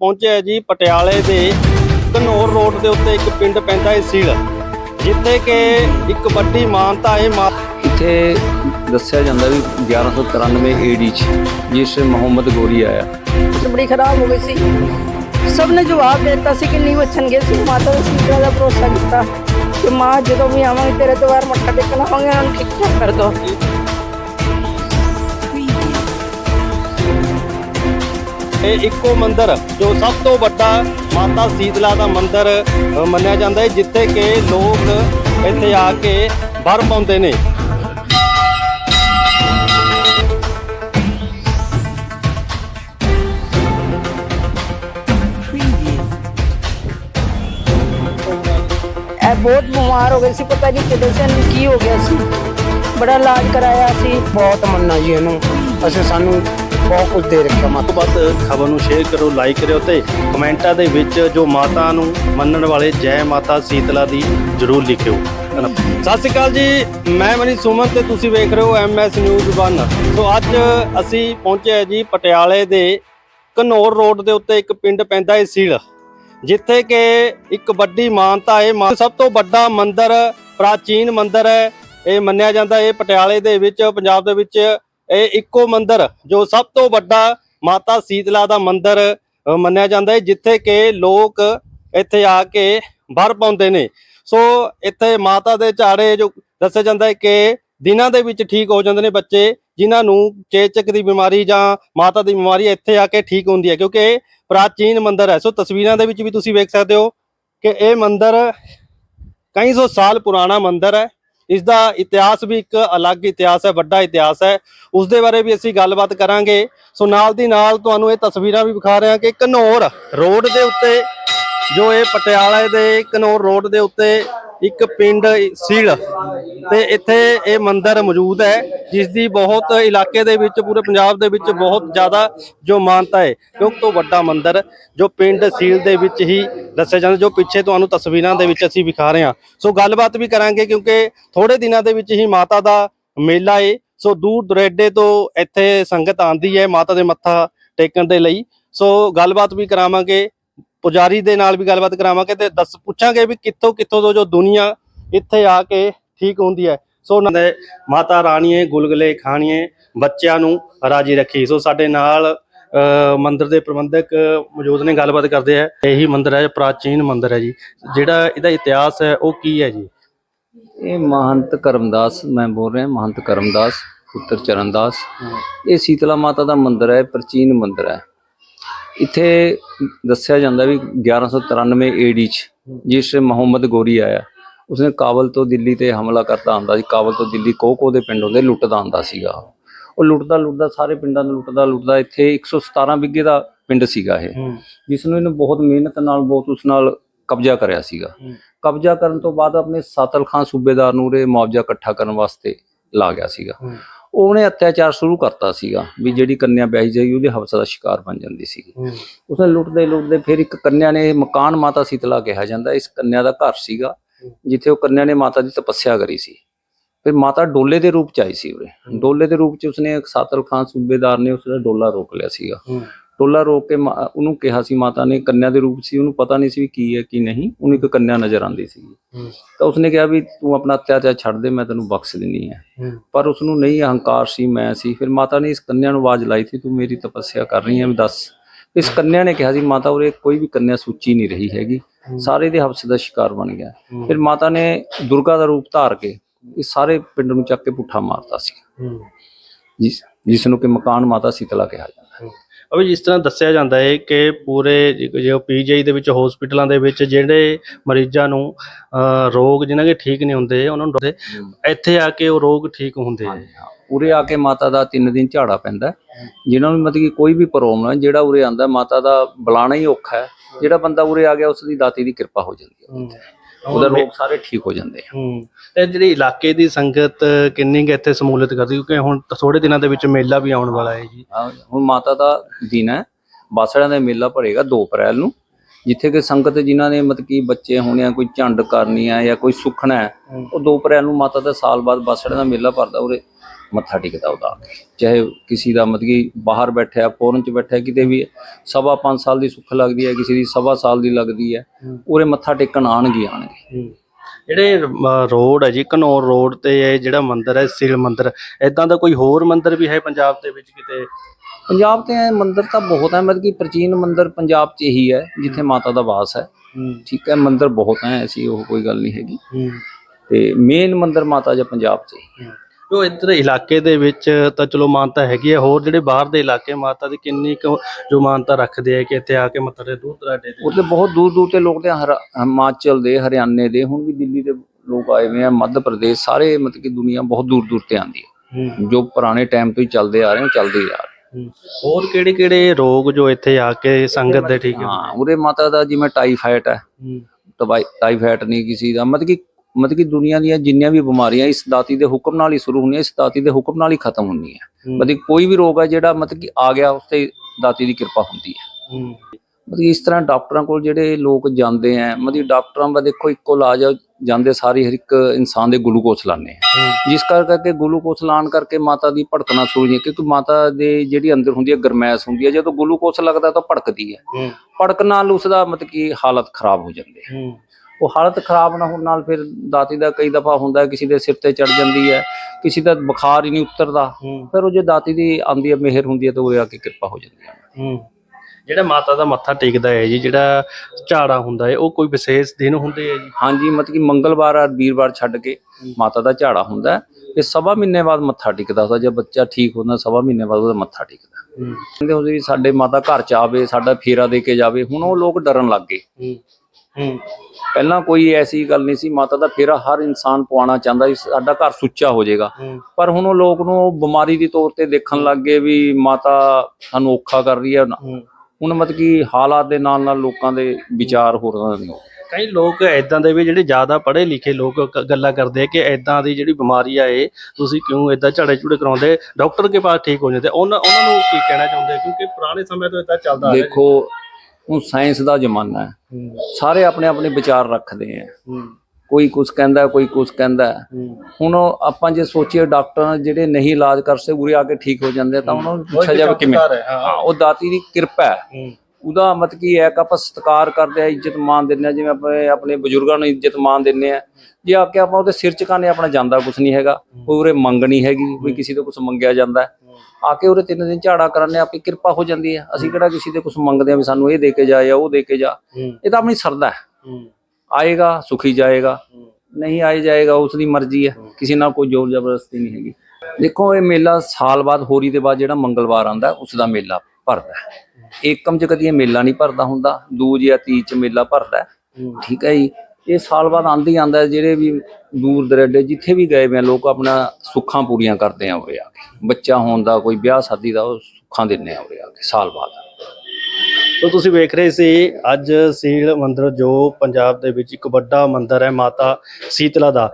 ਪਹੁੰਚਿਆ ਜੀ ਪਟਿਆਲੇ ਦੇ ਕਨੌਰ ਰੋਡ ਦੇ ਉੱਤੇ ਇੱਕ ਪਿੰਡ ਪੈਂਦਾ ਹੈ ਸੀਲ ਜਿੱਥੇ ਕਿ ਇੱਕ ਵੱਡੀ ਮਾਨਤਾ ਹੈ ਇੱਥੇ ਦੱਸਿਆ ਜਾਂਦਾ ਵੀ 1193 ਏਡੀ ਚ ਜਿਸ ਮੁਹੰਮਦ ਗੋਰੀ ਆਇਆ। ਬੜੀ ਖਰਾਬ ਹੋ ਗਈ ਸੀ। ਸਭ ਨੇ ਜਵਾਬ ਦਿੱਤਾ ਸੀ ਕਿ ਨਹੀਂ ਵਚਣਗੇ ਸੀ। ਮਾਤਾ ਦੇ ਸੀਤਾ ਦਾ ਭਰੋਸਾ ਕੀਤਾ ਕਿ ਮਾਂ ਜਦੋਂ ਵੀ ਆਵਾਂਗੇ ਤੇਰੇ ਦਵਾਰ ਮੱਥਾ ਟੇਕਣਾ ਹੋਵੇਗਾ ਉਹਨਾਂ ਠੀਕ ਕਰ ਦੋ? ਇਹ ਇੱਕੋ ਮੰਦਿਰ ਜੋ ਸਭ ਤੋਂ ਵੱਡਾ ਮਾਤਾ ਸੀਤਲਾ ਦਾ ਮੰਦਿਰ ਮੰਨਿਆ ਜਾਂਦਾ ਹੈ ਜਿੱਥੇ ਕਿ ਲੋਕ ਇੱਥੇ ਆ ਕੇ ਵਰ ਪਾਉਂਦੇ ਨੇ। ਬਹੁਤ ਬਿਮਾਰ ਹੋ ਗਏ ਸੀ ਪਤਾ ਨਹੀਂ ਕਿਦੋਂ ਸੇ ਨੂੰ ਕੀ ਹੋ ਗਿਆ ਸੀ। ਬੜਾ ਇਲਾਜ ਕਰਾਇਆ ਸੀ। ਬਹੁਤ ਮੰਨਾ ਜੀ ਇਹਨੂੰ। ਅਸੀਂ ਸਾਨੂੰ ਬਹੁਤ ਕੁਝ ਦੇ ਰੱਖਿਆ ਮਾਤਾ ਵੱਧ ਤੋਂ ਵੱਧ ਖਬਰ ਨੂੰ ਸ਼ੇਅਰ ਕਰੋ ਲਾਈਕ ਕਰਿਓ ਤੇ ਕਮੈਂਟਾਂ ਦੇ ਵਿੱਚ ਜੋ ਮਾਤਾ ਨੂੰ ਮੰਨਣ ਵਾਲੇ ਜੈ ਮਾਤਾ ਸੀਤਲਾ ਦੀ ਜਰੂਰ ਲਿਖਿਓ ਧੰਨਵਾਦ। ਸਤਿ ਸ਼੍ਰੀ ਅਕਾਲ ਜੀ, ਮੈਂ ਮਨੀ ਸੁਮਨ ਤੇ ਤੁਸੀਂ ਵੇਖ ਰਹੇ ਹੋ ਐਮਐਸ ਨਿਊਜ਼ 1 ਸੋ ਅੱਜ ਅਸੀਂ ਪਹੁੰਚੇ ਜੀ ਪਟਿਆਲੇ ਦੇ ਘਨੌਰ ਰੋਡ ਦੇ ਉੱਤੇ ਇੱਕ ਪਿੰਡ ਪੈਂਦਾ ਹੈ ਸੀਲ, ਜਿੱਥੇ ਕਿ ਇੱਕ ਵੱਡੀ ਮਾਨਤਾ ਹੈ ਮਾ- ਸਭ ਤੋਂ ਵੱਡਾ ਮੰਦਿਰ, ਪ੍ਰਾਚੀਨ ਮੰਦਿਰ ਹੈ, ਇਹ ਮੰਨਿਆ ਜਾਂਦਾ ਇਹ ਪਟਿਆਲੇ ਦੇ ਵਿੱਚ, ਪੰਜਾਬ ਦੇ ਵਿੱਚ ਇਹ ਇੱਕੋ ਮੰਦਿਰ, ਜੋ ਸਭ ਤੋਂ ਵੱਡਾ ਮਾਤਾ ਸੀਤਲਾ ਦਾ ਮੰਦਿਰ ਮੰਨਿਆ ਜਾਂਦਾ ਹੈ, ਜਿੱਥੇ ਕਿ ਲੋਕ ਇੱਥੇ ਆ ਕੇ ਵਰ ਪਾਉਂਦੇ ਨੇ। ਸੋ ਇੱਥੇ ਮਾਤਾ ਦੇ ਝਾੜੇ ਜੋ ਦੱਸਿਆ ਜਾਂਦਾ ਹੈ ਕਿ ਦਿਨਾਂ ਦੇ ਵਿੱਚ ਠੀਕ ਹੋ ਜਾਂਦੇ ਨੇ ਬੱਚੇ, ਜਿਨ੍ਹਾਂ ਨੂੰ ਚੇਚਕ ਦੀ ਬਿਮਾਰੀ ਜਾਂ ਮਾਤਾ ਦੀ ਬਿਮਾਰੀ ਇੱਥੇ ਆ ਕੇ ਠੀਕ ਹੁੰਦੀ ਹੈ, ਕਿਉਂਕਿ ਇਹ ਪ੍ਰਾਚੀਨ ਮੰਦਿਰ ਹੈ। ਸੋ ਤਸਵੀਰਾਂ ਦੇ ਵਿੱਚ ਵੀ ਤੁਸੀਂ ਵੇਖ ਸਕਦੇ ਹੋ ਕਿ ਇਹ ਮੰਦਿਰ ਕਈ ਸੌ ਸਾਲ ਪੁਰਾਣਾ ਮੰਦਿਰ ਹੈ। ਇਸ ਦਾ ਇਤਿਹਾਸ ਵੀ ਇੱਕ ਅਲੱਗ ਇਤਿਹਾਸ ਹੈ, ਵੱਡਾ ਇਤਿਹਾਸ ਹੈ। ਉਸ ਦੇ ਬਾਰੇ ਵੀ ਅਸੀਂ ਗੱਲਬਾਤ ਕਰਾਂਗੇ। ਸੋ ਨਾਲ ਦੀ ਨਾਲ ਤੁਹਾਨੂੰ ਇਹ ਤਸਵੀਰਾਂ ਵੀ ਵਿਖਾ ਰਹੇ ਹਾਂ ਕਿ ਘਨੌਰ ਰੋਡ ਦੇ ਉੱਤੇ, ਜੋ ਇਹ ਪਟਿਆਲੇ ਦੇ ਘਨੌਰ ਰੋਡ ਦੇ ਉੱਤੇ ਇੱਕ ਪਿੰਡ ਸੀਲ ਤੇ ਇੱਥੇ ਇਹ ਮੰਦਿਰ ਮੌਜੂਦ ਹੈ ਜਿਸ ਦੀ ਬਹੁਤ ਇਲਾਕੇ ਦੇ ਵਿੱਚ, ਪੂਰੇ ਪੰਜਾਬ ਦੇ ਵਿੱਚ ਬਹੁਤ ਜ਼ਿਆਦਾ ਜੋ ਮਾਨਤਾ ਹੈ ਕਿਉਂਕਿ ਤੋਂ ਵੱਡਾ ਮੰਦਿਰ ਜੋ ਪਿੰਡ ਸੀਲ ਦੇ ਵਿੱਚ ਹੀ ਦੱਸਿਆ ਜਾਂਦਾ, ਜੋ ਪਿੱਛੇ ਤੁਹਾਨੂੰ ਤਸਵੀਰਾਂ ਦੇ ਵਿੱਚ ਅਸੀਂ ਵਿਖਾ ਰਹੇ ਹਾਂ। ਸੋ ਗੱਲਬਾਤ ਵੀ ਕਰਾਂਗੇ, ਕਿਉਂਕਿ ਥੋੜੇ ਦਿਨਾਂ ਦੇ ਵਿੱਚ ਹੀ ਮਾਤਾ ਦਾ ਮੇਲਾ ਏ। ਸੋ ਦੂਰ ਦੁਰੇਡੇ ਤੋਂ ਇੱਥੇ ਸੰਗਤ ਆਂਦੀ ਹੈ ਮਾਤਾ ਦੇ ਮੱਥਾ ਟੇਕਣ ਦੇ ਲਈ। ਸੋ ਗੱਲਬਾਤ ਵੀ ਕਰਾਵਾਂਗੇ। ਪੁਜਾਰੀ ਦੇ ਨਾਲ ਵੀ ਗੱਲਬਾਤ ਕਰਾਵਾਂਗੇ ਤੇ ਦੱਸ ਪੁੱਛਾਂਗੇ ਵੀ ਕਿੱਥੋਂ ਕਿੱਥੋਂ ਤੋਂ ਜੋ ਦੁਨੀਆ ਇੱਥੇ ਆ ਕੇ ਠੀਕ ਹੁੰਦੀ ਹੈ। ਸੋ ਉਹਨਾਂ ਦੇ ਮਾਤਾ ਰਾਣੀਏ ਗੁਲਗੁਲੇ ਖਾਣੀਏ ਬੱਚਿਆਂ ਨੂੰ ਰਾਜੀ ਰੱਖੀ। ਸੋ ਸਾਡੇ ਨਾਲ ਮੰਦਿਰ ਦੇ ਪ੍ਰਬੰਧਕ ਮੌਜੂਦ ਨੇ ਗੱਲਬਾਤ ਕਰਦੇ ਆ। ਇਹੀ ਮੰਦਿਰ ਹੈ ਪ੍ਰਾਚੀਨ ਮੰਦਿਰ ਹੈ ਜੀ। ਜਿਹੜਾ ਇਹਦਾ ਇਤਿਹਾਸ ਹੈ ਉਹ ਕੀ ਹੈ ਜੀ? ਇਹ ਮਹੰਤ ਕਰਮਦਾਸ ਮੈਂ ਬੋਲ ਰਿਹਾ ਮਹੰਤ ਕਰਮਦਾਸ ਪੁੱਤਰ ਚਰਨਦਾਸ। ਇਹ ਸੀਤਲਾ ਮਾਤਾ ਦਾ ਮੰਦਿਰ ਹੈ ਪ੍ਰਾਚੀਨ ਮੰਦਿਰ ਹੈ। ਇੱਥੇ ਦੱਸਿਆ ਜਾਂਦਾ ਵੀ 1193 ਏਡੀ ਚ ਜਿਸ ਮੁਹੰਮਦ ਗੋਰੀ ਆਇਆ। ਉਸਨੇ ਕਾਬਲ ਤੋਂ ਦਿੱਲੀ ਤੇ ਹਮਲਾ ਕਰਦਾ ਆਂਦਾ ਸੀ। ਕਾਬਲ ਤੋਂ ਦਿੱਲੀ ਕੋਕੋ ਦੇ ਪਿੰਡ ਹੁੰਦੇ ਲੁੱਟਦਾ ਆਂਦਾ ਸੀਗਾ ਉਹ। ਲੁੱਟਦਾ ਲੁੱਟਦਾ ਸਾਰੇ ਪਿੰਡਾਂ ਨੂੰ ਲੁੱਟਦਾ ਲੁੱਟਦਾ। ਇੱਥੇ 117 ਬਿੱਗੇ ਦਾ ਪਿੰਡ ਸੀਗਾ ਇਹ। ਜਿਸ ਨੂੰ ਇਹਨੇ ਬਹੁਤ ਮਿਹਨਤ ਨਾਲ ਬਹੁਤ ਉਸ ਨਾਲ ਕਬਜ਼ਾ ਕਰਿਆ ਸੀਗਾ। ਕਬਜ਼ਾ ਕਰਨ ਤੋਂ ਬਾਅਦ ਆਪਣੇ ਸਾਤਲ ਖਾਨ ਸੂਬੇਦਾਰ ਨੂੰ ਇਹ ਮੁਆਵਜ਼ਾ ਇਕੱਠਾ ਕਰਨ ਵਾਸਤੇ ਲਾ ਗਿਆ ਸੀਗਾ। ਉਹਨੇ ਅਤਿਆਚਾਰ ਸ਼ੁਰੂ ਕਰਤਾ ਸੀਗਾ ਵੀ ਜਿਹੜੀ ਕੰਨਿਆ ਵਿਆਹੀ ਜਾਈ ਉਹਦੇ ਹਵਸ ਦਾ ਸ਼ਿਕਾਰ ਬਣ ਜਾਂਦੀ ਸੀ। ਉਸਨੇ ਲੁੱਟਦੇ ਲੁੱਟਦੇ ਫਿਰ ਇੱਕ ਕੰਨਿਆ ਨੇ ਮਕਾਨ ਮਾਤਾ ਸੀਤਲਾ ਕਿਹਾ ਜਾਂਦਾ ਇਸ ਕੰਨਿਆ ਦਾ ਘਰ ਸੀਗਾ ਜਿੱਥੇ ਉਹ ਕੰਨਿਆ ਨੇ ਮਾਤਾ ਦੀ ਤਪੱਸਿਆ ਕਰੀ ਸੀ। ਫਿਰ ਮਾਤਾ ਡੋਲੇ ਦੇ ਰੂਪ ਚ ਆਈ ਸੀ ਉਰੇ। ਡੋਲੇ ਦੇ ਰੂਪ ਚ ਉਸਨੇ ਸਾਤਲ ਖਾਨ ਸੂਬੇਦਾਰ ਨੇ ਉਸਦਾ ਡੋਲਾ ਰੋਕ ਲਿਆ ਸੀਗਾ। ਟੋਲਾ ਰੋਕ ਕੇ ਮਾ- ਉਹਨੂੰ ਕਿਹਾ ਸੀ ਮਾਤਾ ਨੇ ਕੰਨਿਆ ਦੇ ਰੂਪ ਸੀ ਉਹਨੂੰ ਪਤਾ ਨਹੀਂ ਸੀ ਵੀ ਕੀ ਹੈ ਕੀ ਨਹੀਂ। ਉਹਨੂੰ ਇੱਕ ਕੰਨਿਆ ਨਜ਼ਰ ਆਉਂਦੀ ਸੀ। ਤਾਂ ਉਸਨੇ ਕਿਹਾ ਵੀ ਤੂੰ ਆਪਣਾ ਅਤਿਆਚਾਰ ਛੱਡ ਦੇ ਮੈਂ ਤੈਨੂੰ ਬਖਸ਼ ਦਿੰਨੀ ਹੈ। ਪਰ ਉਸ ਨੂੰ ਨਹੀਂ ਅਹੰਕਾਰ ਸੀ ਮੈਂ ਸੀ। ਫਿਰ ਮਾਤਾ ਨੇ ਇਸ ਕੰਨਿਆ ਨੂੰ ਆਵਾਜ਼ ਲਾਈ ਸੀ ਤੂੰ ਮੇਰੀ ਤਪੱਸਿਆ ਕਰ ਰਹੀ ਹੈ ਵੀ ਦੱਸ। ਇਸ ਕੰਨਿਆ ਨੇ ਕਿਹਾ ਸੀ ਮਾਤਾ ਉਰੇ ਕੋਈ ਵੀ ਕੰਨਿਆ ਸੁੱਚੀ ਨਹੀਂ ਰਹੀ ਹੈਗੀ। ਸਾਰੇ ਦੇ ਹਵਸ ਦਾ ਸ਼ਿਕਾਰ ਬਣ ਗਿਆ। ਫਿਰ ਮਾਤਾ ਨੇ ਦੁਰਗਾ ਦਾ ਰੂਪ ਧਾਰ ਕੇ ਇਸ ਸਾਰੇ ਪਿੰਡ ਨੂੰ ਚੱਕ ਕੇ ਪੁੱਠਾ ਮਾਰਤਾ ਸੀ। ਜਿਸ ਜਿਸ ਨੂੰ ਕਿ ਮਕਾਨ ਮਾਤਾ ਸੀਤਲਾ ਕਿਹਾ ਜਾਂਦਾ ਹੈ। ਅਬੇ ਜਿਸ ਤਰ੍ਹਾਂ ਦੱਸਿਆ ਜਾਂਦਾ ਹੈ ਕਿ ਪੂਰੇ ਜੋ ਪੀਜੀਆਈ ਦੇ ਵਿੱਚ ਹਸਪੀਟਲਾਂ ਦੇ ਵਿੱਚ ਜਿਹੜੇ ਮਰੀਜ਼ਾਂ ਨੂੰ ਰੋਗ ਜਿਨ੍ਹਾਂ ਦੇ ਠੀਕ ਨਹੀਂ ਹੁੰਦੇ ਉਹਨਾਂ ਨੂੰ ਇੱਥੇ ਆ ਕੇ ਉਹ ਰੋਗ ਠੀਕ ਹੁੰਦੇ ਆ। ਉਰੇ ਆ ਕੇ ਮਾਤਾ ਦਾ ਤਿੰਨ ਦਿਨ ਝਾੜਾ ਪੈਂਦਾ। ਜਿਨ੍ਹਾਂ ਨੂੰ ਮਤਲਬ ਕਿ ਕੋਈ ਵੀ ਪ੍ਰੋਬਲਮ ਹੈ ਜਿਹੜਾ ਉਰੇ ਆਂਦਾ ਮਾਤਾ ਦਾ ਬੁਲਾਣਾ ਹੀ ਔਖਾ ਹੈ। ਜਿਹੜਾ ਬੰਦਾ ਉਰੇ ਆ ਗਿਆ ਉਸ ਦੀ ਦਾਤੀ ਦੀ ਕਿਰਪਾ ਹੋ ਜਾਂਦੀ ਹੈ। ਉਹਦਾ ਰੋਗ ਸਾਰੇ ਠੀਕ ਹੋ ਜਾਂਦੇ ਆ। ਹੂੰ। ਤੇ ਜਿਹੜੀ ਇਲਾਕੇ ਦੀ ਸੰਗਤ ਕਿੰਨੀ ਕੁ ਇੱਥੇ ਸਮੂਲਤ ਕਰਦੀ ਕਿਉਂਕਿ ਹੁਣ ਥੋੜੇ ਦਿਨਾਂ ਦੇ ਵਿੱਚ ਮੇਲਾ ਵੀ ਆਉਣ ਵਾਲਾ ਹੈ ਜੀ। ਹੁਣ ਮਾਤਾ ਦਾ ਦਿਨ ਹੈ। ਬਾਸੜਿਆਂ ਦਾ ਮੇਲਾ ਭਰੇਗਾ 2 ਅਪ੍ਰੈਲ ਨੂੰ। ਜਿੱਥੇ ਕਿ ਸੰਗਤ ਜਿਨ੍ਹਾਂ ਨੇ ਮਤਲਬ ਕਿ ਬੱਚੇ ਹੋਣੇ ਆ ਕੋਈ ਝੰਡ ਕਰਨੀ ਆ ਜਾਂ ਕੋਈ ਸੁਖਣਾ ਹੈ ਉਹ 2 ਅਪ੍ਰੈਲ ਨੂੰ ਮਾਤਾ ਦਾ ਸਾਲ ਬਾਅਦ ਬਾਸੜਿਆਂ ਦਾ ਮੇਲਾ ਭਰਦਾ ਉਰੇ। ਮੱਥਾ ਟੇਕਦਾ ਉਹਦਾ। ਚਾਹੇ ਕਿਸੇ ਦਾ ਮਤਲਬ ਕਿ ਬਾਹਰ ਬੈਠਿਆ ਫੋਰਨ ਚ ਬੈਠਿਆ ਕਿਤੇ ਵੀ ਸਵਾ ਪੰਜ ਸਾਲ ਦੀ ਸੁੱਖ ਲੱਗਦੀ ਹੈ ਕਿਸੇ ਦੀ ਸਵਾ ਸਾਲ ਦੀ ਲੱਗਦੀ ਹੈ ਉਰੇ ਮੱਥਾ ਟੇਕਣ ਆਣਗੇ ਆਣਗੇ ਜਿਹੜੇ ਰੋਡ ਹੈ ਜੀ ਘਨੌਰ ਰੋਡ ਤੇ ਇਹ ਜਿਹੜਾ ਮੰਦਿਰ ਹੈ ਸਿਲ ਮੰਦਿਰ ਐਦਾਂ ਦਾ ਕੋਈ ਹੋਰ ਮੰਦਿਰ ਵੀ ਹੈ ਪੰਜਾਬ ਦੇ ਵਿੱਚ ਕਿਤੇ? ਪੰਜਾਬ ਤੇ ਮੰਦਿਰ ਤਾਂ ਬਹੁਤ ਹੈ ਮਤਲਬ ਕਿ ਪ੍ਰਾਚੀਨ ਮੰਦਿਰ ਪੰਜਾਬ 'ਚ ਇਹੀ ਹੈ ਜਿੱਥੇ ਮਾਤਾ ਦਾ ਵਾਸ ਹੈ। ਠੀਕ ਹੈ ਮੰਦਿਰ ਬਹੁਤ ਹੈ ਐਸੀ ਉਹ ਕੋਈ ਗੱਲ ਨਹੀਂ ਹੈਗੀ। ਤੇ ਮੇਨ ਮੰਦਿਰ ਮਾਤਾ ਜੀ ਪੰਜਾਬ 'ਚ ਹੀ। ਹੈ। ਜੋ ਇੱਧਰ ਇਲਾਕੇ ਦੇ ਵਿੱਚ ਤਾਂ ਚਲੋ ਮਾਨਤਾ ਹੈਗੀ ਹੈ ਹੋਰ ਜਿਹੜੇ ਬਾਹਰ ਦੇ ਇਲਾਕੇ ਮਾਤਾ ਦੀ ਕਿੰਨੀ ਕੁ ਜੋ ਮਾਨਤਾ ਰੱਖਦੇ ਆ ਕਿ ਇੱਥੇ ਆ ਕੇ ਮੱਥਾ ਟੇਕ ਦੂਰ ਦਰਾਡੇ ਦੇ ਉੱਥੇ ਬਹੁਤ ਦੂਰ ਦੂਰ ਤੇ ਲੋਕ ਤੇ ਹਰ- ਹਿਮਾਚਲ ਦੇ ਹਰਿਆਣੇ ਦੇ ਹੁਣ ਵੀ ਦਿੱਲੀ ਦੇ ਲੋਕ ਆਏ ਹੋਏ ਆ ਮੱਧ ਪ੍ਰਦੇਸ਼ ਸਾਰੇ ਮਤਲਬ ਕਿ ਦੁਨੀਆ ਬਹੁਤ ਦੂਰ ਦੂਰ ਤੇ ਆਉਂਦੀ ਹੈ। ਜੋ ਪੁਰਾਣੇ ਟਾਈਮ ਤੋਂ ਹੀ ਚੱਲਦੇ ਆ ਰਹੇ ਨੇ ਚੱਲਦੇ ਹੀ ਆ। ਰਹੇ ਹੋਰ ਕਿਹੜੇ ਕਿਹੜੇ ਰੋਗ ਜੋ ਇੱਥੇ ਆ ਕੇ ਸੰਗਤ ਦੇ ਠੀਕ ਹਾਂ ਉਰੇ ਮਾਤਾ ਦਾ ਜਿਵੇਂ ਟਾਈਫਾਈਡ ਹੈ। ਟਵਾਈ- ਟਾਈਫਾਈਡ ਨਹੀਂ ਕਿਸੇ ਦਾ ਮਤਲਬ ਕਿ ਮਤਲਬ ਕਿ ਦੁਨੀਆ ਦੀਆਂ ਜਿੰਨੀਆਂ ਵੀ ਬਿਮਾਰੀਆਂ ਇਸ ਦਾਤੀ ਦੇ ਹੁਕਮ ਨਾਲ ਹੀ ਸ਼ੁਰੂ ਹੁੰਦੀਆਂ ਇਸ ਦਾਤੀ ਦੇ ਹੁਕਮ ਨਾਲ ਹੀ ਖਤਮ ਹੁੰਦੀਆਂ। ਮਤਲਬ ਕਿ ਕੋਈ ਵੀ ਰੋਗ ਹੈ ਜਿਹੜਾ ਮਤਲਬ ਕਿ ਆ ਗਿਆ ਉਸ ਤੇ ਦਾਤੀ ਦੀ ਕਿਰਪਾ ਹੁੰਦੀ ਹੈ। ਮਤਲਬ ਇਸ ਤਰ੍ਹਾਂ ਡਾਕਟਰਾਂ ਕੋਲ ਜਿਹੜੇ ਲੋਕ ਜਾਂਦੇ ਆ ਮਤਲਬ ਡਾਕਟਰਾਂ ਦਾ ਦੇਖੋ ਇੱਕੋ ਇਲਾਜ ਜਾਂਦੇ ਸਾਰੇ ਹਰ ਇੱਕ ਇਨਸਾਨ ਦੇ ਗਲੂਕੋਸ ਲਾਣੇ ਆ। ਜਿਸ ਕਰਕੇ ਗਲੂਕੋਸ ਲਾਣ ਕਰਕੇ ਮਾਤਾ ਦੀ ਭੜਕਣਾ ਸ਼ੁਰੂ ਹੈ ਕਿਉਂਕਿ ਮਾਤਾ ਦੇ ਜਿਹੜੀ ਅੰਦਰ ਹੁੰਦੀ ਹੈ ਗਰਮੈਸ਼ ਹੁੰਦੀ ਹੈ ਜਦੋਂ ਗਲੂਕੋਸ ਲੱਗਦਾ ਤਾਂ ਭੜਕਦੀ ਹੈ। ਭੜਕ ਨਾਲ ਉਸ ਦਾ ਮਤਲਬ ਕਿ ਹਾਲਤ ਖਰਾਬ ਹੋ ਜਾਂਦੀ ਹੈ। ਉਹ ਹਾਲਤ ਖਰਾਬ ਨਾ ਹੋਣ ਨਾਲ ਫਿਰ ਦਾਤੀ ਦਾ ਕਈ ਦਫਾ ਹੁੰਦਾ ਹੈ ਕਿਸੇ ਦੇ ਸਿਰ ਤੇ ਚੜ ਜਾਂਦੀ ਹੈ ਕਿਸੇ ਦਾ ਬੁਖਾਰ ਹੀ ਨਹੀਂ ਉਤਰਦਾ। ਫਿਰ ਉਹ ਜੇ ਦਾਤੀ ਦੀ ਆਂਦੀ ਹੈ ਮਿਹਰ ਹੁੰਦੀ ਹੈ ਤਾਂ ਉਹ ਆ ਕੇ ਕਿਰਪਾ ਹੋ ਜਾਂਦੀ ਹੈ। ਜਿਹੜਾ ਮਾਤਾ ਦਾ ਮੱਥਾ ਟੇਕਦਾ ਹੈ ਜੀ ਜਿਹੜਾ ਝਾੜਾ ਹੁੰਦਾ ਹੈ ਉਹ ਕੋਈ ਵਿਸ਼ੇਸ਼ ਦਿਨ ਹੁੰਦੇ ਹੈ ਜੀ? ਹਾਂਜੀ ਮਤਲਬ ਕਿ ਮੰਗਲਵਾਰ ਔਰ ਵੀਰਵਾਰ ਛੱਡ ਕੇ ਮਾਤਾ ਦਾ ਝਾੜਾ ਹੁੰਦਾ ਹੈ। ਇਹ ਸਵਾ ਮਹੀਨੇ ਬਾਅਦ ਮੱਥਾ ਟੇਕਦਾ ਹੁੰਦਾ ਜੇ ਬੱਚਾ ਠੀਕ ਹੁੰਦਾ ਸਵਾ ਮਹੀਨੇ ਬਾਅਦ ਉਹਦਾ ਮੱਥਾ ਟੇਕਦਾ। ਕਹਿੰਦੇ ਹੁੰਦੇ ਵੀ ਸਾਡੇ ਮਾਤਾ ਘਰ ਚ ਆਵੇ ਸਾਡਾ ਫੇਰਾ ਦੇ ਕੇ ਜਾਵੇ ਹੁਣ ਉਹ ਲੋਕ ਡਰਨ ਲੱਗ ਗਏ। ਪਹਿਲਾਂ ਕੋਈ ਐਸੀ ਗੱਲ ਨਹੀਂ ਸੀ ਮਾਤਾ ਦਾ ਫੇਰਾ ਹਰ ਇਨਸਾਨ ਪਵਾਉਣਾ ਚਾਹੁੰਦਾ ਸੀ ਸਾਡਾ ਘਰ ਸੁੱਚਾ ਹੋ ਜਾਏਗਾ। ਪਰ ਹੁਣ ਉਹ ਲੋਕ ਨੂੰ ਉਹ ਬਿਮਾਰੀ ਦੀ ਤੌਰ ਤੇ ਦੇਖਣ ਲੱਗ ਗਏ ਵੀ ਮਾਤਾ ਸਾਨੂੰ ਔਖਾ ਕਰ ਰਹੀ ਹੈ। ਹੁਣ ਮਤਲਬ ਕਿ ਹਾਲਾਤ ਦੇ ਨਾਲ ਨਾਲ ਲੋਕਾਂ ਦੇ ਵਿਚਾਰ ਹੋ ਰਹੇ ਨੇ। ਕਈ ਲੋਕ ਐਦਾਂ ਦੇ ਵੀ ਜਿਹੜੇ ਜ਼ਿਆਦਾ ਪੜ੍ਹੇ ਲਿਖੇ ਲੋਕ ਗੱਲਾਂ ਕਰਦੇ ਆ ਕਿ ਐਦਾਂ ਦੀ ਜਿਹੜੀ ਬਿਮਾਰੀ ਆ ਇਹ ਤੁਸੀਂ ਕਿਉਂ ਐਦਾਂ ਝਾੜੇ ਝੂੜੇ ਕਰਾਉਂਦੇ? ਡਾਕਟਰ ਕੇ ਪਾਸ ਠੀਕ ਹੋ ਜਾਂਦੇ। ਉਹਨਾਂ ਉਹਨਾਂ ਨੂੰ ਕੀ ਕਹਿਣਾ ਚਾਹੁੰਦੇ? ਕਿਉਂਕਿ ਪੁਰਾਣੇ ਸਮੇਂ ਤੋਂ ਇਦਾਂ ਚੱਲਦਾ ਆ ਰਿਹਾ ਦੇਖੋ ਹੁਣ ਸਾਇੰਸ ਦਾ ਜ਼ਮਾਨਾ ਹੈ। ਸਾਰੇ ਆਪਣੇ ਆਪਣੇ ਵਿਚਾਰ ਰੱਖਦੇ ਆ। ਕੋਈ ਕੁਝ ਕਹਿੰਦਾ ਕੋਈ ਕੁਝ ਕਹਿੰਦਾ। ਹੁਣ ਉਹ ਆਪਾਂ ਜੇ ਸੋਚੀਏ ਡਾਕਟਰ ਜਿਹੜੇ ਨਹੀਂ ਇਲਾਜ ਕਰ ਸਕਦੇ ਉਰੇ ਆ ਕੇ ਠੀਕ ਹੋ ਜਾਂਦੇ ਤਾਂ ਉਹਨਾਂ ਨੂੰ ਪੁੱਛਿਆ ਜਾਵੇ ਕਿਵੇਂ। ਹੈ, ਉਹ ਦਾਤੀ ਦੀ ਕਿਰਪਾ ਹੈ। ਉਹਦਾ ਮਤਲਬ ਕੀ ਹੈ ਕਿ ਆਪਾਂ ਸਤਿਕਾਰ ਕਰਦੇ ਆ ਇੱਜ਼ਤ ਮਾਨ ਦਿੰਦੇ ਆ ਜਿਵੇਂ ਆਪਣੇ ਆਪਣੇ ਬਜ਼ੁਰਗਾਂ ਨੂੰ ਇੱਜ਼ਤ ਮਾਨ ਦਿੰਦੇ ਆ। ਜੇ ਆ ਕੇ ਆਪਾਂ ਉਹਦੇ ਸਿਰ ਚਕਾਨੇ ਆਪਣਾ ਜਾਂਦਾ ਕੁਝ ਨਹੀਂ ਹੈਗਾ। ਕੋਈ ਉਰੇ ਮੰਗ ਨਹੀਂ ਹੈਗੀ ਕੋਈ ਕਿਸੇ ਤੋਂ ਕੁਝ ਮੰਗਿਆ ਜਾਂਦਾ। ਆ ਕੇ ਉਰੇ ਤਿੰਨ ਦਿਨ ਝਾੜਾ ਕਰਨੇ ਆਪੀ ਕਿਰਪਾ ਹੋ ਜਾਂਦੀ ਹੈ। ਅਸੀਂ ਕਿਹੜਾ ਕਿਸੇ ਦੇ ਕੁਝ ਮੰਗਦੇ ਆ ਵੀ ਸਾਨੂੰ ਇਹ ਦੇ ਕੇ ਜਾ ਜਾਂ ਉਹ ਦੇ ਕੇ ਜਾ। ਇਹ ਤਾਂ ਆਪਣੀ ਸਰਦਾ ਹੈ। ਆਏਗਾ ਸੁਖੀ ਜਾਏਗਾ। ਨਹੀਂ ਆਏ ਜਾਏਗਾ ਉਸ ਦੀ ਮਰਜ਼ੀ ਹੈ। ਕਿਸੇ ਨਾਲ ਕੋਈ ਜ਼ੋਰ ਜ਼ਬਰਦਸਤੀ ਨਹੀਂ ਹੈਗੀ। ਦੇਖੋ ਇਹ ਮੇਲਾ ਸਾਲ ਬਾਅਦ ਹੋਰੀ ਦੇ ਬਾਅਦ ਜਿਹੜਾ ਮੰਗਲਵਾਰ ਆਂਦਾ ਉਸ ਦਾ ਮੇਲਾ ਭਰਦਾ ਏਕਮ ਚ ਕਦੀ ਇਹ ਮੇਲਾ ਨਹੀਂ ਭਰਦਾ ਹੁੰਦਾ। ਦੂਜ ਜਾਂ ਤੀਜ ਚ ਮੇਲਾ ਭਰਦਾ। ਠੀਕ ਹੈ ਜੀ। ਇਹ ਸਾਲ ਬਾਅਦ ਆਂਦੀ ਆਂਦਾ ਜਿਹੜੇ ਵੀ ਦੂਰ ਦਰੇਡੇ ਜਿੱਥੇ ਵੀ ਗਏ ਵੇ ਲੋਕ ਆਪਣਾ ਸੁੱਖਾਂ ਪੂਰੀਆਂ ਕਰਦੇ ਆ ਉਰੇ ਆ ਕੇ। ਬੱਚਾ ਹੋਣ ਦਾ, ਕੋਈ ਵਿਆਹ ਸ਼ਾਦੀ ਦਾ, ਉਹ ਸੁੱਖਾਂ ਦਿੰਦੇ ਆ ਉਰੇ ਆ ਕੇ, ਸਾਲ ਬਾਅਦ। ਸੋ ਤੁਸੀਂ ਵੇਖ ਰਹੇ ਸੀ, ਅੱਜ ਸੀਲ ਮੰਦਿਰ ਜੋ ਪੰਜਾਬ ਦੇ ਵਿੱਚ ਇੱਕ ਵੱਡਾ ਮੰਦਿਰ ਹੈ ਮਾਤਾ ਸੀਤਲਾ ਦਾ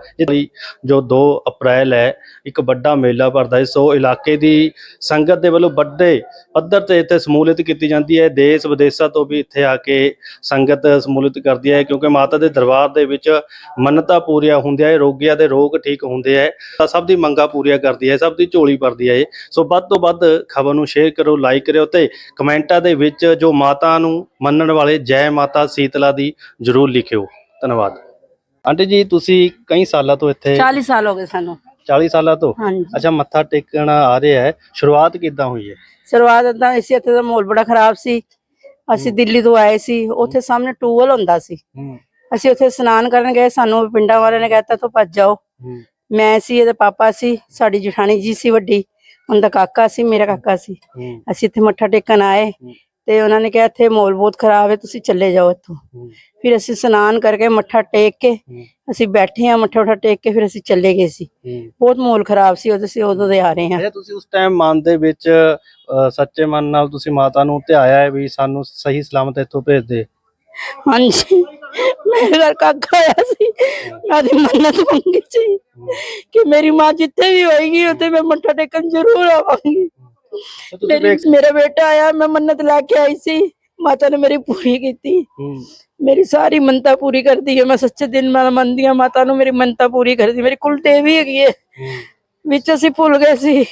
ਜੋ 2 ਅਪ੍ਰੈਲ ਹੈ, ਇੱਕ ਵੱਡਾ ਮੇਲਾ ਭਰਦਾ ਹੈ। ਸੋ ਇਲਾਕੇ ਦੀ ਸੰਗਤ ਦੇ ਵੱਲੋਂ ਵੱਡੇ ਪੱਧਰ ਤੇ ਇੱਥੇ ਸ਼ਮੂਲਿਤ ਕੀਤੀ ਜਾਂਦੀ ਹੈ। ਦੇਸ਼ ਵਿਦੇਸ਼ਾਂ ਤੋਂ ਵੀ ਇੱਥੇ ਆ ਕੇ ਸੰਗਤ ਸਮੂਲਿਤ ਕਰਦੀ ਹੈ, ਕਿਉਂਕਿ ਮਾਤਾ ਦੇ ਦਰਬਾਰ ਦੇ ਵਿੱਚ ਮੰਨਤਾਂ ਪੂਰੀਆਂ ਹੁੰਦੀਆਂ ਹੈ, ਰੋਗੀਆਂ ਦੇ ਰੋਗ ਠੀਕ ਹੁੰਦੇ ਹੈ। ਤਾਂ ਸਭ ਦੀ ਮੰਗਾਂ ਪੂਰੀਆਂ ਕਰਦੀ ਹੈ, ਸਭ ਦੀ ਝੋਲੀ ਭਰਦੀ ਹੈ ਸੋ ਵੱਧ ਤੋਂ ਵੱਧ ਖਬਰ ਨੂੰ ਸ਼ੇਅਰ ਕਰੋ ਲਾਈਕ ਕਰਿਓ ਤੇ ਕਮੈਂਟਾਂ ਦੇ ਵਿੱਚ ਜੋ ਮਾਤਾ ਨੂੰ ਮੰਨਣ ਵਾਲੇ ਜੈ ਮਾਤਾ ਸੀਤਲਾ ਦੀ ਜਰੂਰ ਲਿਖਿਓ। ਧੰਨਵਾਦ। ਆਂਟੀ ਜੀ ਤੁਸੀਂ ਕਈ ਸਾਲਾਂ ਤੋਂ ਇੱਥੇ 40 ਸਾਲ ਹੋ ਗਏ ਸਾਨੂੰ। 40 ਸਾਲਾਂ ਤੋਂ? ਹਾਂਜੀ। ਅੱਛਾ ਮੱਥਾ ਟੇਕਣ ਆ ਰਹੇ ਹੈ। ਸ਼ੁਰੂਆਤ ਕਿੱਦਾਂ ਹੋਈ ਹੈ? ਸ਼ੁਰੂਆਤ ਤਾਂ ਇਸੇ ਇੱਥੇ ਦਾ ਮਾਹੌਲ ਬੜਾ ਖਰਾਬ ਸੀ। ਅਸੀਂ ਦਿੱਲੀ ਤੋਂ ਆਏ ਸੀ। ਉੱਥੇ ਸਾਹਮਣੇ ਟੂਵਲ ਹੁੰਦਾ ਸੀ। ਅਸੀਂ ਉੱਥੇ ਇਸ਼ਨਾਨ ਕਰਨ ਗਏ। ਸਾਨੂੰ ਪਿੰਡਾਂ ਵਾਲਿਆਂ ਨੇ ਕਹਿਤਾ ਤੋਂ ਭੱਜ ਜਾਓ। ਮੈਂ ਸੀ ਇਹਦੇ ਪਾਪਾ ਸੀ ਸਾਡੀ ਜਠਾਣੀ ਜੀ ਸੀ ਵੱਡੀ। ਉਹਦਾ ਕਾਕਾ ਸੀ ਮੇਰਾ ਕਾਕਾ ਸੀ। ਅਸੀਂ ਇੱਥੇ ਮੱਥਾ ਟੇਕਣ ਆਏ। ਤੇ ਉਹਨਾਂ ਨੇ ਕਿਹਾ ਇੱਥੇ ਮਾਹੌਲ ਬਹੁਤ ਖਰਾਬ ਹੈ ਤੁਸੀਂ ਚੱਲੇ ਜਾਓ ਇੱਥੋਂ। ਫਿਰ ਅਸੀਂ ਇਸ਼ਨਾਨ ਕਰਕੇ ਮੱਥਾ ਟੇਕ ਕੇ ਅਸੀਂ ਬੈਠੇ ਆ ਮੱਥਾ ਮੱਥਾ ਟੇਕ ਕੇ ਫਿਰ ਅਸੀਂ ਚੱਲੇ ਗਏ ਸੀ। ਬਹੁਤ ਮਾਹੌਲ ਖਰਾਬ ਸੀ ਉਦੋਂ ਅਸੀਂ ਉਦੋਂ ਦੇ ਆ ਰਹੇ ਹਾਂ। ਤੁਸੀਂ ਉਸ ਟਾਈਮ ਮਨ ਦੇ ਵਿੱਚ ਸੱਚੇ ਮਨ ਨਾਲ ਤੁਸੀਂ ਮਾਤਾ ਨੂੰ ਧਿਆਇਆ ਹੈ ਵੀ ਸਾਨੂੰ ਸਹੀ ਸਲਾਮਤ ਇੱਥੋਂ ਭੇਜ ਦੇ? ਹਾਂਜੀ। ਮੇਰੇ ਘਰ ਕਾਕਾ ਆਇਆ ਸੀ। ਮੈਂ ਮੰਨਤ ਮੰਗੀ ਸੀ ਕਿ ਮੇਰੀ ਮਾਂ ਜਿੱਥੇ ਵੀ ਹੋਏਗੀ ਉੱਥੇ ਮੈਂ ਮੱਥਾ ਟੇਕਣ ਜ਼ਰੂਰ ਆਵਾਂਗੀ। ਮੇਰੀ ਮੇਰਾ ਬੇਟਾ ਆਇਆ ਮੈਂ ਮੰਨਤ ਲੈ ਕੇ ਆਈ ਸੀ। ਮਾਤਾ ਨੇ ਮੇਰੀ ਪੂਰੀ ਕੀਤੀ। ਮੇਰੀ ਸਾਰੀ ਮੰਨਤਾਂ ਪੂਰੀ ਕਰਦੀ ਹੈ। ਮੈਂ ਸੱਚੇ ਦਿਲ ਨਾਲ ਮੰਨਦੀ ਹਾਂ ਮਾਤਾ ਨੂੰ ਮੇਰੀ ਮੰਨਤਾਂ ਪੂਰੀ ਕਰਦੀ। ਮੇਰੀ ਕੁਲ ਦੇਵੀ ਹੈਗੀ ਹੈ। ਵਿੱਚ ਅਸੀਂ ਭੁੱਲ ਗਏ ਸੀ।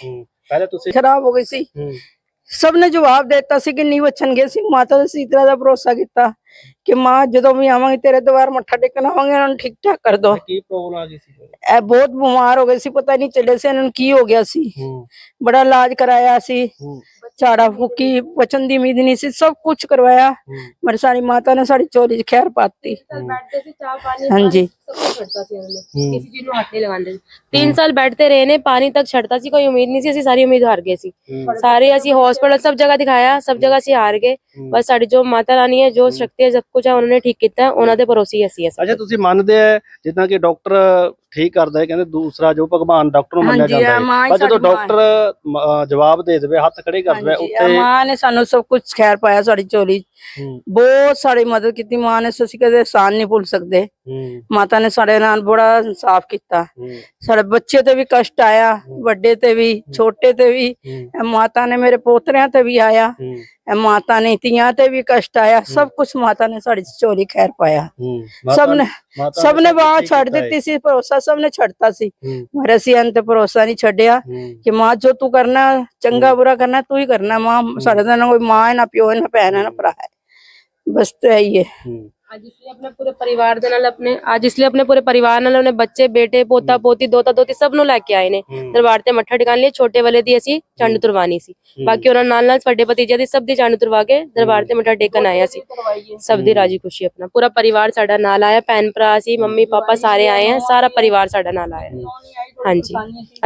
ਪਹਿਲੇ ਤੁਸੀਂ ਖਰਾਬ ਹੋ ਗਈ ਸੀ। ਸਭ ਨੇ ਜਵਾਬ ਦਿੱਤਾ ਸੀ ਕਿ ਨਹੀਂ ਬਚਣਗੇ ਸੀ। ਮਾਤਾ ਦੇ ਸੀਤਲਾ ਦਾ ਭਰੋਸਾ ਕੀਤਾ ਕਿ ਮਾਂ ਜਦੋਂ ਵੀ ਆਵਾਂਗੇ ਤੇਰੇ ਦੁਆਰ ਮੱਥਾ ਟੇਕਣ ਆਵਾਂਗੇ ਇਹਨਾਂ ਨੂੰ ਠੀਕ ਠਾਕ ਕਰ ਦੋ। ਕੀ ਪ੍ਰੋਬਲਮ ਆ ਗਈ ਸੀ ਇਹ ਬਹੁਤ ਬਿਮਾਰ ਹੋ ਗਏ ਸੀ ਪਤਾ ਨਹੀਂ ਚੱਲੇ ਸੀ ਇਹਨਾਂ ਨੂੰ ਕੀ ਹੋ ਗਿਆ ਸੀ। ਬੜਾ ਇਲਾਜ ਕਰਾਇਆ ਸੀ। ਝਾੜਾ ਫੂਕੀ ਬਚਨ ਦੀ ਉਮੀਦ ਨਹੀਂ ਸੀ ਸਭ ਕੁਝ ਕਰਵਾਇਆ। ਪਰ ਸਾਡੀ ਮਾਤਾ ਨੇ ਸਾਡੀ ਚੋਰੀ 'ਚ ਖੈਰ ਪਾਤੀ। ਬੈਠਦੇ ਸੀ ਚਾਹ ਪਾਣੀ ਹਾਂਜੀ। ਸਭ ਕੁਝ ਛੱਡਤਾ ਸੀ ਉਹਨਾਂ ਨੇ। ਕਿਸੇ ਚੀਜ਼ ਨੂੰ ਹੱਥ ਨਹੀਂ ਲਗਾਉਂਦੇ ਸੀ। 3 ਸਾਲ ਬੈਠਦੇ ਰਹੇ ਨੇ ਪਾਣੀ ਤੱਕ ਛੱਡਤਾ ਸੀ ਕੋਈ ਉਮੀਦ ਨਹੀਂ ਸੀ ਅਸੀਂ ਸਾਰੀ ਉਮੀਦ ਹਾਰ ਗਏ ਸੀ। ਸਾਰੇ ਅਸੀਂ ਹਸਪੀਟਲ ਸਭ ਜਗ੍ਹਾ ਦਿਖਾਇਆ ਸਭ ਜਗ੍ਹਾ ਅਸੀਂ ਹਾਰ ਗਏ। ਬਸ ਸਾਡੀ ਜੋ ਮਾਤਾ ਰਾਣੀ ਹੈ ਜੋ ਸ਼ਕਤੀ ਹੈ ਸਭ ਕੁਝ ਹੈ ਉਹਨਾਂ ਨੇ ਠੀਕ ਕੀਤਾ ਉਹਨਾਂ ਦੇ ਭਰੋਸੇ ਅਸੀਂ ਅੱਛਾ ਤੁਸੀਂ ਮੰਨਦੇ ਆ ਜਿੱਦਾਂ ਕਿ ਡਾਕਟਰ ਠੀਕ ਕਰਦਾ ਹੈ ਕਹਿੰਦੇ ਦੂਸਰਾ ਜੋ ਭਗਵਾਨ ਡਾਕਟਰ ਨੂੰ ਮੰਨਿਆ ਜਾਂਦਾ ਹੈ। ਪਰ ਜਦੋਂ। ਡਾਕਟਰ ਜਵਾਬ ਦੇ ਦੇਵੇ ਹੱਥ ਖੜੇ ਕਰ ਦੇਵੇ ਉੱਤੇ ਮਾਂ ਨੇ ਸਾਨੂੰ ਸਭ ਕੁਝ ਖੈਰ ਪਾਇਆ ਸਾਡੀ ਚੋਰੀ। ਬਹੁਤ ਸਾਡੀ ਮਦਦ ਕੀਤੀ ਮਾਂ ਨੇ ਅਸੀਂ ਕਦੇ ਆਸਾਨ ਨਹੀਂ ਭੁੱਲ ਸਕਦੇ। ਮਾਤਾ ਨੇ ਸਾਡੇ ਨਾਲ ਬੜਾ ਇਨਸਾਫ ਕੀਤਾ। ਸਾਡੇ ਬੱਚੇ ਤੇ ਵੀ ਕਸ਼ਟ ਆਇਆ ਵੱਡੇ ਤੇ ਵੀ ਛੋਟੇ ਤੇ ਵੀ। ਮਾਤਾ ਨੇ ਮੇਰੇ ਪੋਤਰਿਆਂ ਤੇ ਵੀ ਆਇਆ। ਇਹ ਮਾਤਾ ਨੇ ਧੀਆਂ ਤੇ ਵੀ ਕਸ਼ਟ ਆਇਆ। ਸਭ ਕੁਝ ਮਾਤਾ ਨੇ ਸਾਡੀ ਚੋਰੀ ਖੈਰ ਪਾਇਆ। ਸਭ ਨੇ ਸਭ ਨੇ ਬਾਹ ਛੱਡ। ਦਿੱਤੀ ਸੀ ਭਰੋਸਾ ਸਭ ਨੇ ਛੱਡਤਾ ਸੀ। ਪਰ ਅਸੀਂ ਅੰਤ ਭਰੋਸਾ ਨਹੀਂ ਛੱਡਿਆ ਕਿ ਮਾਂ ਜੋ ਤੂੰ ਕਰਨਾ ਚੰਗਾ ਬੁਰਾ ਕਰਨਾ ਤੂੰ ਹੀ ਕਰਨਾ। ਮਾਂ ਸਾਡੇ ਦਾ ਨਾ ਕੋਈ ਮਾਂ ਹੈ ਨਾ ਪਿਓ ਹੈ ਨਾ ਭੈਣ ਹੈ ਨਾ ਭਰਾ ਹੈ। ਬਸ ਤੇ ਹੂੰ, ਅੱਜ ਇਸ ਲਈ ਆਪਣੇ ਪੂਰੇ ਪਰਿਵਾਰ ਦੇ ਨਾਲ ਆਪਣੇ ਅੱਜ ਇਸ ਲਈ ਆਪਣੇ ਪੂਰੇ ਪਰਿਵਾਰ ਨਾਲ ਉਹਨੇ ਬੱਚੇ ਬੇਟੇ ਪੋਤਾ ਪੋਤੀ ਦੋਤਾ ਦੋਤੀ ਸਭ ਨੂੰ ਲੈ ਕੇ ਆਏ ਨੇ। ਦਰਬਾਰ ਤੇ ਮੱਠਾ ਟਿਕਾਣ ਲਈ ਛੋਟੇ ਵਾਲੇ ਦੀ ਅਸੀਂ ਚੰਡ ਤੁਰਵਾਨੀ ਸੀ। ਬਾਕੀ ਉਹਨਾਂ ਨਾਲ ਨਾਲ ਵੱਡੇ ਭਤੀਜੇ ਦੀ ਸਭ ਦੀ ਚੰਡ ਤੁਰਵਾ ਕੇ ਦਰਬਾਰ ਤੇ ਮੱਠਾ ਟੇਕਣ ਆਇਆ ਸੀ ਸਭ ਦੀ ਰਾਜੀ ਖੁਸ਼ੀ ਆਪਣਾ। ਪੂਰਾ ਪਰਿਵਾਰ ਸਾਡਾ ਨਾਲ ਆਇਆ ਭੈਣ ਭਰਾ ਸੀ ਮੰਮੀ ਪਾਪਾ ਸਾਰੇ ਆਏ ਆ ਸਾਰਾ ਪਰਿਵਾਰ ਸਾਡਾ ਨਾਲ ਆਇਆ। ਹਾਂਜੀ।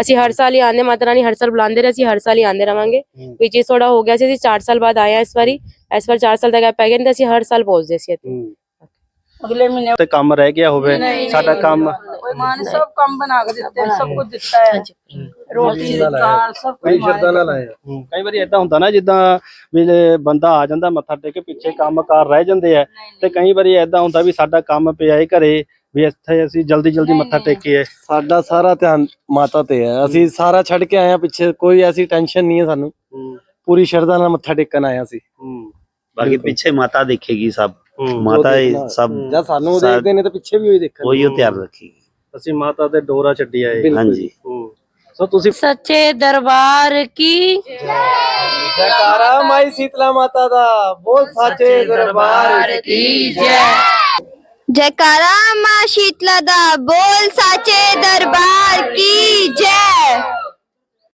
ਅਸੀਂ ਹਰ ਸਾਲ ਹੀ ਆਂਦੇ ਮਾਤਾ ਰਾਣੀ ਹਰ ਸਾਲ ਬੁਲਾਉਂਦੇ ਰਹੇ ਅਸੀਂ ਹਰ ਸਾਲ ਹੀ ਆਂਦੇ ਰਵਾਂਗੇ। ਵਿੱਚ ਥੋੜਾ ਹੋ ਗਿਆ ਸੀ ਅਸੀਂ 4 ਸਾਲ ਬਾਅਦ ਆਏ ਆ ਇਸ ਵਾਰੀ। ਇਸ ਵਾਰ 4 ਸਾਲ ਦਾ ਗੈਪ ਪੈ ਗਿਆ ਨਹੀਂ ਤਾਂ ਅਸੀਂ ਹਰ ਸਾਲ ਪਹੁੰਚਦੇ ਸੀ ਇੱਥੇ। ਅਗਲੇ ਮਹੀਨੇ ਤੇ ਕੰਮ ਰਹਿ ਗਿਆ ਹੋਵੇ ਸਾਡਾ ਕੰਮ ਕੋਈ ਮਾਂ ਨੇ ਸਭ ਕੰਮ ਬਣਾ ਕੇ ਦਿੱਤੇ ਸਭ ਕੁਝ ਦਿੱਤਾ ਹੈ। ਰੋਟੀ ਦਾਲ ਸਭ ਕੁਝ ਲਾਇਆ ਕਈ ਵਾਰੀ ਇਦਾਂ ਹੁੰਦਾ ਨਾ ਜਿੱਦਾਂ ਵੀ ਬੰਦਾ ਆ ਜਾਂਦਾ ਮੱਥਾ ਟੇਕ ਕੇ ਪਿੱਛੇ ਕੰਮਕਾਰ ਰਹਿ ਜਾਂਦੇ ਆ ਤੇ ਕਈ ਵਾਰੀ ਇਦਾਂ ਹੁੰਦਾ ਵੀ ਸਾਡਾ ਕੰਮ ਪਿਆ ਏ ਘਰੇ ਵੀ ਇੱਥੇ ਅਸੀਂ ਜਲਦੀ ਜਲਦੀ ਮੱਥਾ ਟੇਕੀਏ ਸਾਡਾ ਸਾਰਾ ਧਿਆਨ ਮਾਤਾ ਤੇ ਹੈ ਅਸੀਂ ਸਾਰਾ ਛੱਡ ਕੇ ਆਏ ਆ ਪਿੱਛੇ ਕੋਈ ਐਸੀ ਟੈਨਸ਼ਨ ਨਹੀਂ ਹੈ ਸਾਨੂੰ। ਹੂੰ। ਪੂਰੀ ਸ਼ਰਧਾ ਨਾਲ ਮੱਥਾ ਟੇਕਣ ਅਸੀਂ। ਹੂੰ। ਬਾਕੀ ਪਿੱਛੇ ਮਾਤਾ ਦੇਖੇਗੀ ਸਭ। ਹੂੰ। ਮਾਤਾ ਹੀ ਸਭ ਜਾਂ ਸਾਨੂੰ ਦੇਖਦੇ ਨੇ ਤਾਂ ਪਿੱਛੇ ਵੀ ਉਹੀ ਦੇਖਣ। ਨੂੰ। ਉਹੀ ਉਹ ਧਿਆਨ ਰੱਖੇਗੀ ਅਸੀਂ ਮਾਤਾ ਤੇ ਡੋਰਾ ਛੱਡੀ ਆਏ। ਹਾਂਜੀ। ਸੋ ਤੁਸੀਂ ਸੱਚੇ ਦਰਬਾਰ ਕੀ? ਜੈਕਾਰਾ ਮਾਈ ਸੀਤਲਾ ਮਾਤਾ ਦਾ। ਬੋਲ ਸਾਚੇ ਦਰਬਾਰ ਕੀ ਜੈ? ਜੈਕਾਰਾ ਮਾਂ ਸ਼ੀਤਲਾ ਦਾ। ਬੋਲ ਸਾਚੇ ਦਰਬਾਰ ਕੀ ਜੈ?